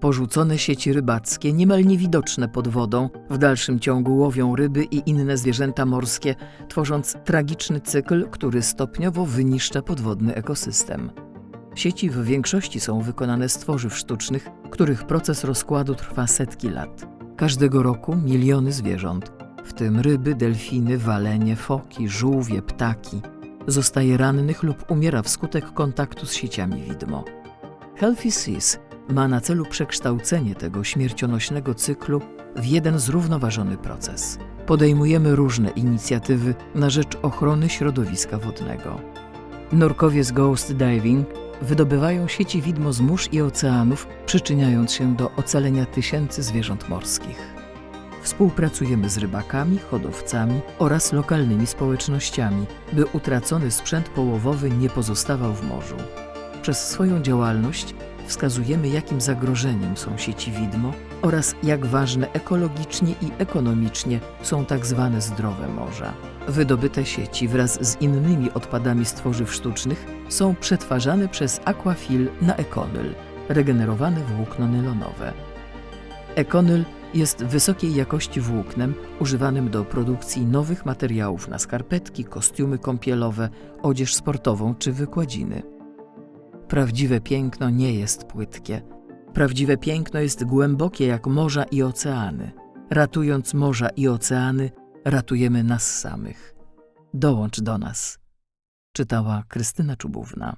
Porzucone sieci rybackie, niemal niewidoczne pod wodą, w dalszym ciągu łowią ryby i inne zwierzęta morskie, tworząc tragiczny cykl, który stopniowo wyniszcza podwodny ekosystem. Sieci w większości są wykonane z tworzyw sztucznych, których proces rozkładu trwa setki lat. Każdego roku miliony zwierząt, w tym ryby, delfiny, walenie, foki, żółwie, ptaki, zostaje rannych lub umiera wskutek kontaktu z sieciami widmo. Healthy Seas ma na celu przekształcenie tego śmiercionośnego cyklu w jeden zrównoważony proces. Podejmujemy różne inicjatywy na rzecz ochrony środowiska wodnego. Nurkowie z Ghost Diving wydobywają sieci widmo z mórz i oceanów, przyczyniając się do ocalenia tysięcy zwierząt morskich. Współpracujemy z rybakami, hodowcami oraz lokalnymi społecznościami, by utracony sprzęt połowowy nie pozostawał w morzu. Przez swoją działalność wskazujemy, jakim zagrożeniem są sieci widmo oraz jak ważne ekologicznie i ekonomicznie są tak zwane zdrowe morza. Wydobyte sieci wraz z innymi odpadami z tworzyw sztucznych są przetwarzane przez Aquafil na ekonyl, regenerowane włókno nylonowe. Ekonyl jest wysokiej jakości włóknem używanym do produkcji nowych materiałów na skarpetki, kostiumy kąpielowe, odzież sportową czy wykładziny. Prawdziwe piękno nie jest płytkie. Prawdziwe piękno jest głębokie jak morza i oceany. Ratując morza i oceany, ratujemy nas samych. Dołącz do nas. Czytała Krystyna Czubówna.